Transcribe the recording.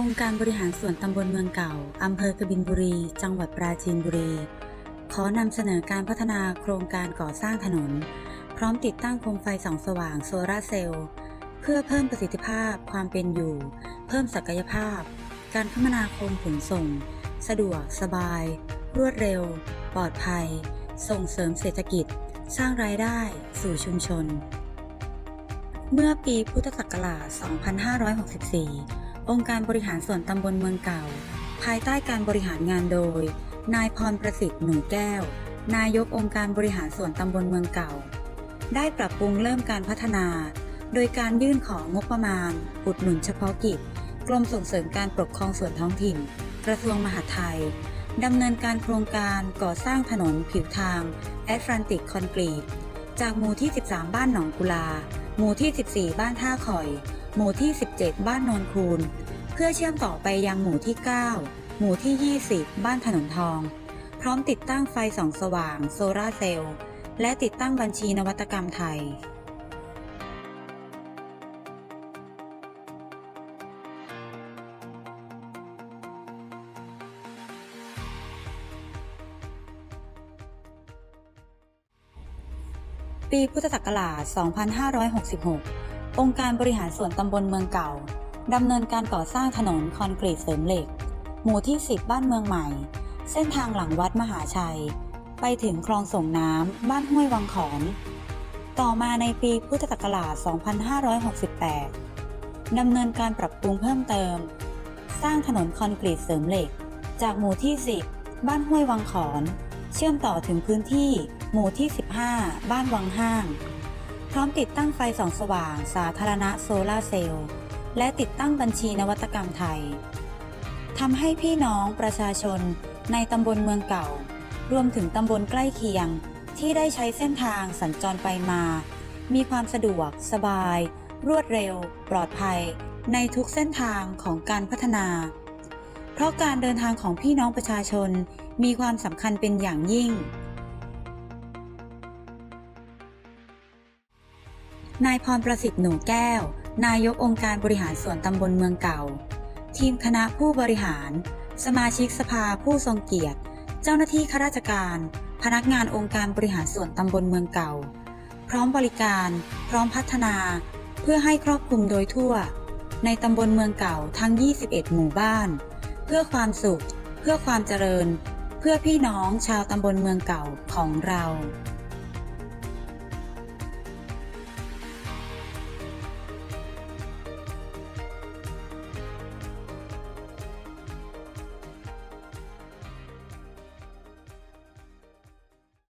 องค์การบริหารส่วนตำบลเมืองเก่า อำเภอกบินบุรี จังหวัดปราจีนบุรี ขอนำเสนอการพัฒนาโครงการก่อสร้างถนน พร้อมติดตั้งโคมไฟส่องสว่างโซลาร์เซลล์ เพื่อเพิ่มประสิทธิภาพความเป็นอยู่ เพิ่มศักยภาพ การคมนาคมขนส่ง สะดวก สบาย รวดเร็ว ปลอดภัย ส่งเสริมเศรษฐกิจ สร้างรายได้ สู่ชุมชน เมื่อปีพุทธศักราช 2564 องค์การบริหารส่วนตำบลเมืองเก่า ภายใต้การบริหารงานโดย นายพรประสิทธิ์หนูแก้ว นายกองค์การบริหารส่วนตำบลเมืองเก่า ได้ปรับปรุงเริ่มการพัฒนา โดยการยื่นของงบประมาณ อุดหนุนเฉพาะกิจ กรมส่งเสริมการปกครองส่วนท้องถิ่น กระทรวงมหาดไทยดำเนินการโครงการก่อสร้างถนนผิวทางแอตแลนติกคอนกรีตจากหมู่ที่ 13 บ้านหนองกุลา หมู่ที่ 14 บ้านท่าข่อย หมู่ที่ 17 บ้านนนคูน เพื่อเชื่อมต่อไปยังหมู่ที่ 9 หมู่ที่ 20 บ้านถนนทอง พร้อมติดตั้งไฟส่องสว่างโซลาเซลล์และติดตั้งบัญชีนวัตกรรมไทยปีพุทธศักราช 2566 องค์การบริหารส่วนตำบลเมืองเก่าดำเนินการก่อสร้างถนนคอนกรีตเสริมเหล็ก หมู่ที่ 10 บ้านเมืองใหม่ เส้นทางหลังวัดมหาชัย ไปถึงคลองส่งน้ำ บ้านห้วยวังขอน ต่อมาในปีพุทธศักราช 2568 ดำเนินการปรับปรุงเพิ่มเติม สร้างถนนคอนกรีตเสริมเหล็ก จากหมู่ที่ 10 บ้านห้วยวังขอน เชื่อมต่อถึงพื้นที่ หมู่ที่ 15 บ้านวังห้าง พร้อมติดตั้งไฟส่องสว่าง สาธารณะโซลาเซลล์และติดตั้งบัญชีนวัตกรรมไทยทำให้พี่น้องประชาชนในตำบลเมืองเก่า รวมถึงตำบลใกล้เคียง ที่ได้ใช้เส้นทางสัญจรไปมา มีความสะดวก สบาย รวดเร็ว ปลอดภัย ในทุกเส้นทางของการพัฒนา เพราะการเดินทางของพี่น้องประชาชนมีความสำคัญเป็นอย่างยิ่ง นายพรประสิทธิ์หนูแก้ว นายกองค์การบริหารส่วนตำบลเมืองเก่า ทีมคณะผู้บริหาร สมาชิกสภาผู้ทรงเกียรติ เจ้าหน้าที่ข้าราชการ พนักงานองค์การบริหารส่วนตำบลเมืองเก่า พร้อมบริการ พร้อมพัฒนา เพื่อให้ครอบคลุมโดยทั่ว ในตำบลเมืองเก่าทั้ง 21 หมู่บ้าน เพื่อความสุข เพื่อความเจริญ เพื่อพี่น้องชาวตำบลเมืองเก่าของเรา